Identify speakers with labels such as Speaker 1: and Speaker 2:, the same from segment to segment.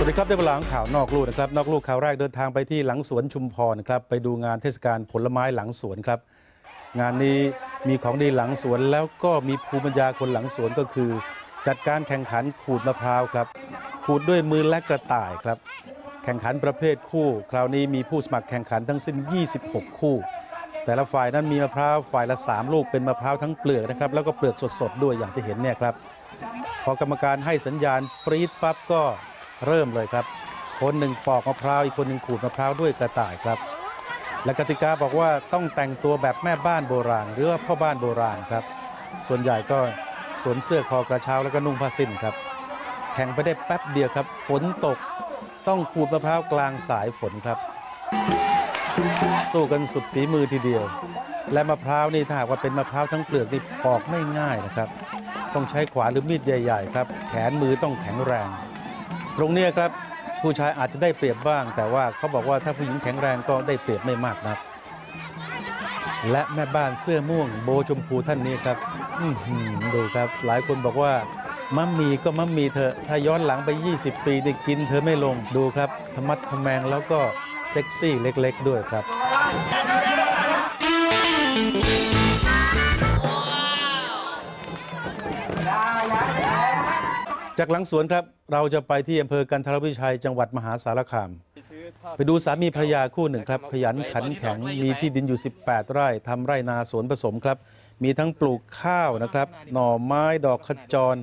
Speaker 1: สวัสดีครับได้เวลาของข่าวนอกลู่นะครับนอกลู่ข่าวแรกเดินทางไปที่หลังสวนชุมพรครับไปดูงานเทศกาลผลไม้หลังสวนครับ งานนี้มีของดีหลังสวนแล้วก็มีภูมิปัญญาคนหลังสวนก็คือ จัดการแข่งขันขูดมะพร้าวครับขูดด้วยมือและกระต่ายครับ แข่งขันประเภทคู่ คราวนี้มีผู้สมัครแข่งขันทั้งสิ้น 26 คู่ แต่ละฝ่ายนั้นมีมะพร้าวฝ่ายละ 3 ลูกเป็นมะพร้าวทั้งเปลือกนะครับแล้วก็เปลือกสดๆด้วยอย่างที่เห็นเนี่ยครับพอกรรมการให้สัญญาณปรี๊ดปั๊บก็ เริ่มเลยครับ คนหนึ่งปอกมะพร้าวอีกคนหนึ่งขูดมะพร้าวด้วยกระต่ายครับ และกติกาบอกว่าต้องแต่งตัวแบบแม่บ้านโบราณ หรือว่าพ่อบ้านโบราณครับ ส่วนใหญ่ก็สวมเสื้อคอกระเช้าแล้วก็นุ่งผ้าสิ้นครับ แข่งไปได้แป๊บเดียวครับ ฝนตกต้องขูดมะพร้าวกลางสายฝนครับ สู้กันสุดฝีมือทีเดียว และมะพร้าวนี่ถ้าหากว่าเป็นมะพร้าวทั้งเปลือกนี่ปอกไม่ง่ายนะครับ ต้องใช้ขวานหรือมีดใหญ่ ๆ ครับ แขนมือต้องแข็งแรง ตรงนี้ครับผู้ชายอาจจะได้เปรียบบ้าง แต่ว่าเขาบอกว่าถ้าผู้หญิงแข็งแรงก็ได้เปรียบไม่มากนักและแม่บ้านเสื้อม่วงโบชมพูท่านนี้ครับอือหือดูครับหลายคนบอกว่ามัมมีก็มัมมีเธอถ้าย้อนหลังไป 20 ปีได้กินเธอไม่ลงดูครับธรรมัดทแมงแล้วก็เซ็กซี่เล็กๆด้วยครับ จากหลังสวนครับเราจะไปที่อำเภอกันทรวิชัยจังหวัดมหาสารคาม ไปดูสามีภรรยาคู่หนึ่งครับ ขยันขันแข็งมีที่ดินอยู่ 18 ไร่ทำไร่นาสวนผสมครับ มีทั้งปลูกข้าวนะครับ หน่อไม้ดอกขจร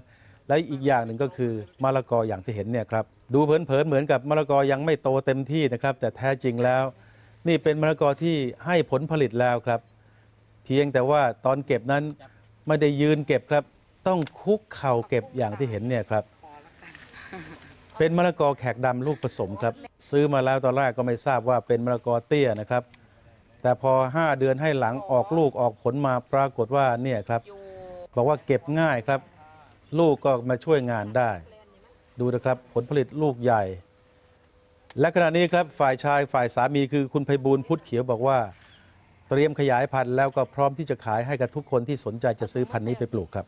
Speaker 1: และอีกอย่างหนึ่งก็คือมะละกออย่างที่เห็นเนี่ยครับดูเผินๆเหมือนกับมะละกอยังไม่โตเต็มที่นะครับ แต่แท้จริงแล้ว นี่เป็นมะละกอที่ให้ผลผลิตแล้วครับ เพียงแต่ว่าตอนเก็บนั้นไม่ได้ยืนเก็บครับ ต้องคุกเข่าเก็บอย่างที่เห็นเนี่ยครับ เป็นมะละกอแขกดำลูกผสมครับ ซื้อมาแล้วตอนแรกก็ไม่ทราบว่าเป็นมะละกอเตี้ยนะครับ แต่พอ 5 เดือนให้หลังออกลูกออกผลมาปรากฏว่าเนี่ยครับ บอกว่าเก็บง่ายครับ ลูกก็มาช่วยงานได้ ดูนะครับผลผลิตลูกใหญ่ และขณะนี้ครับฝ่ายชายฝ่ายสามีคือคุณไพบูลพุทธเขียวบอกว่าเตรียมขยายพันธุ์แล้วก็พร้อมที่จะขายให้กับทุกคนที่สนใจจะซื้อพันธุ์นี้ไปปลูกครับ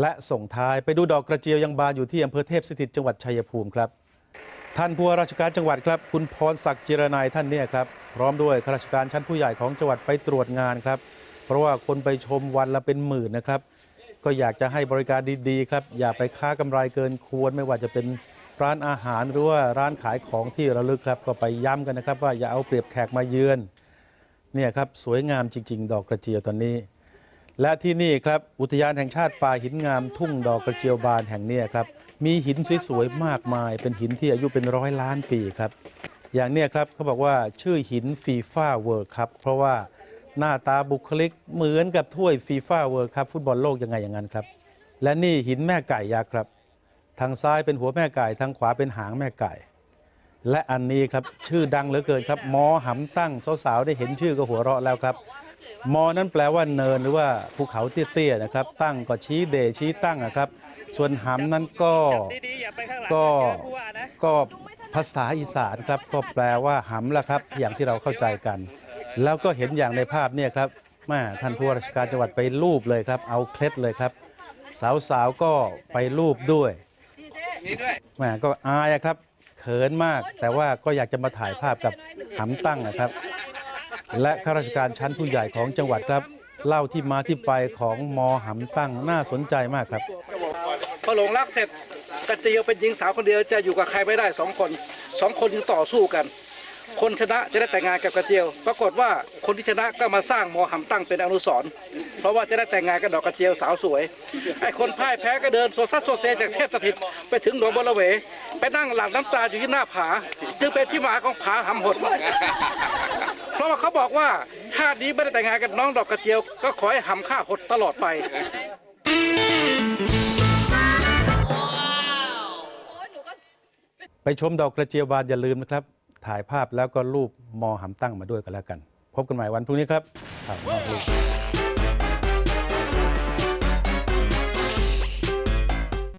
Speaker 1: และส่งท้ายไปดูดอกกระเจียวยังบานอยู่ที่อำเภอเทพสถิตจังหวัดชัยภูมิครับ ท่านผู้ว่าราชการจังหวัดครับ คุณพรศักดิ์จิรนายท่านเนี่ยครับ พร้อมด้วยข้าราชการชั้นผู้ใหญ่ของจังหวัดไปตรวจงานครับ เพราะว่าคนไปชมวันละเป็นหมื่นนะครับ ก็อยากจะให้บริการดีๆ ครับ อย่าไปค้ากำไรเกินควรไม่ว่าจะเป็นร้านอาหารหรือว่าร้านขายของที่ระลึกครับ ก็ไปย้ำกันนะครับ ว่าอย่าเอาเปรียบแขกมาเยือนเนี่ยครับสวยงามจริง ๆ ดอกกระเจียวตอนนี้ และที่นี่ครับอุทยานแห่งชาติป่าหินงามทุ่งดอกกระเจียวบานแห่งนี้ครับมีหินสวยๆมากมาย เป็นหินที่อายุเป็นร้อยล้านปีครับ อย่างเนี้ยครับเขาบอกว่าชื่อหินฟีฟ่าเวิร์ครับเพราะว่าหน้าตาบุคลิกเหมือนกับถ้วยฟีฟ่าเวิร์ครับฟุตบอลโลกยังไงอย่างนั้นครับ และนี่หินแม่ไก่ยักษ์ครับ ทางซ้ายเป็นหัวแม่ไก่ทางขวาเป็นหางแม่ไก่ และอันนี้ครับชื่อดังเหลือเกินครับมอหำตั้งสาวๆได้เห็นชื่อก็หัวเราะแล้วครับ มอนั้นแปลว่าเนินหรือว่าภูเขาเตี้ยๆนะครับ ตั้งก็ชี้เดชี้ตั้งอะครับ ส่วนหำนั้นก็
Speaker 2: ดีๆอย่าไปข้างหลัง
Speaker 1: ก็
Speaker 2: เดี๋ยวผู้ว่านะ
Speaker 1: ก็ภาษาอีสานครับก็แปลว่าหำละครับ อย่างที่เราเข้าใจกัน แล้วก็เห็นอย่างในภาพเนี่ยครับแม่ท่านผู้ว่าราชการจังหวัดไปรูปเลยครับ เอาเคล็ดเลยครับ สาวๆก็ไปรูปด้วยแม่ก็อายอะครับเขินมากแต่ว่าก็อยากจะมาถ่ายภาพกับหำตั้งนะครับ และข้าราชการชั้นผู้ใหญ่ของจังหวัดครับ เล่าที่มาที่ไปของมอหำตั้งน่าสนใจมากครับ
Speaker 3: พอหลงรักเสร็จกระเจียวเป็นหญิงสาวคนเดียวจะอยู่กับใครไม่ได้สองคนสองคนจึงต่อสู้กัน คนชนะจะได้แต่งงานกับกระเจียว ปรากฏว่าคนที่ชนะก็มาสร้างมอหำตั้งเป็นอนุสรณ์เพราะว่าจะได้แต่งงานกับดอกกระเจียวสาวสวยไอ้คนพ่ายแพ้ก็เดินโซซัสโซเซจากเทพสถิตไปถึงหนองบัวระเว ไปนั่งหลั่งน้ำตาอยู่ที่หน้าผา จึงเป็นที่มาของผาหำหด เพราะว่าเขาบอกว่าชาตินี้ไม่ได้แต่งงานกับน้องดอกกระเจียว ก็ขอให้หำข้าหดตลอดไป
Speaker 1: ไปชมดอกกระเจียวบานอย่าลืมนะครับ ถ่ายภาพแล้วก็รูปมอหำตั้งมาด้วยกันแล้วกัน พบกันใหม่วันพรุ่งนี้ครับข่าวนอลูก